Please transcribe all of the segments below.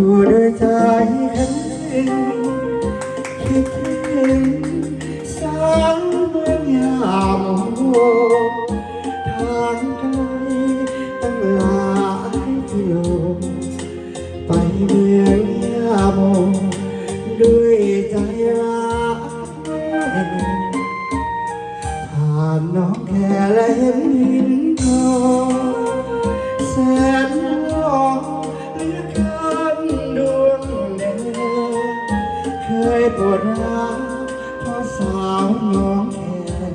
อยู่ด้วยใจแข็งคิดถึงสาวเมืองยามโหทางไกลตั้งหลายกิโลไปเมืองยาโมด้วยใจรักผ่านน้องแค่และเห็นหินทองแสน ปวดร้าวเพราะสาวน้องแค่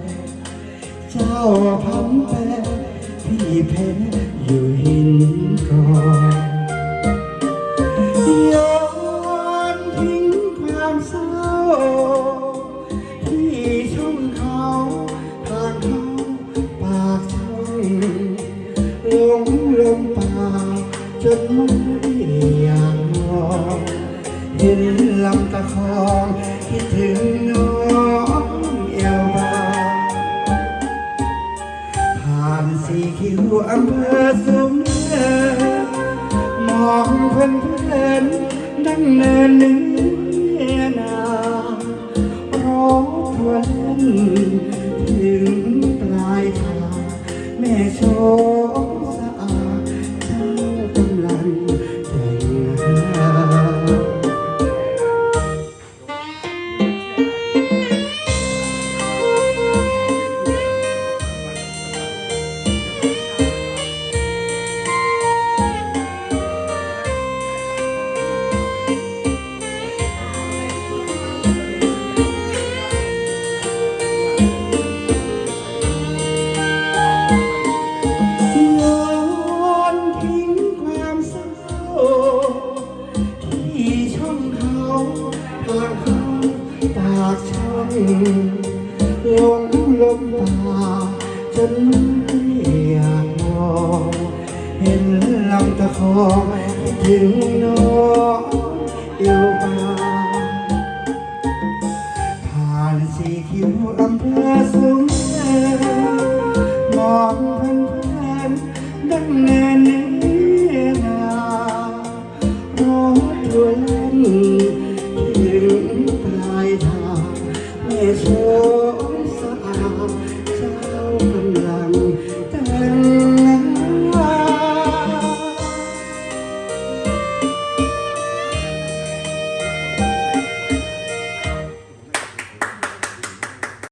เจ้าพันแปรพี่เพนอยู่หินกองย้อนทิ้งความเศร้า ที่ช่องเขาทางเขาปากช่องลงลมป่าจนไม่อยากมอง เห็นลำตะคองคิดถึงน้องเอวบางผ่านสีคิวอำเภอสูงเนินมองเพื่อนเพื่อนดังเนินเนื้อนาร้องทวนถึงปลายทางแม่โชางเขาปากช่องลงลมป่าจนไม่อยากมองเห็นลำตะคองคิดถึงน้องเอวบางผ่านสีคิวอำเภอสูงเนินมองเพื่อนเพื่อนดังเนินายทางแม่สวยสะอาดใจ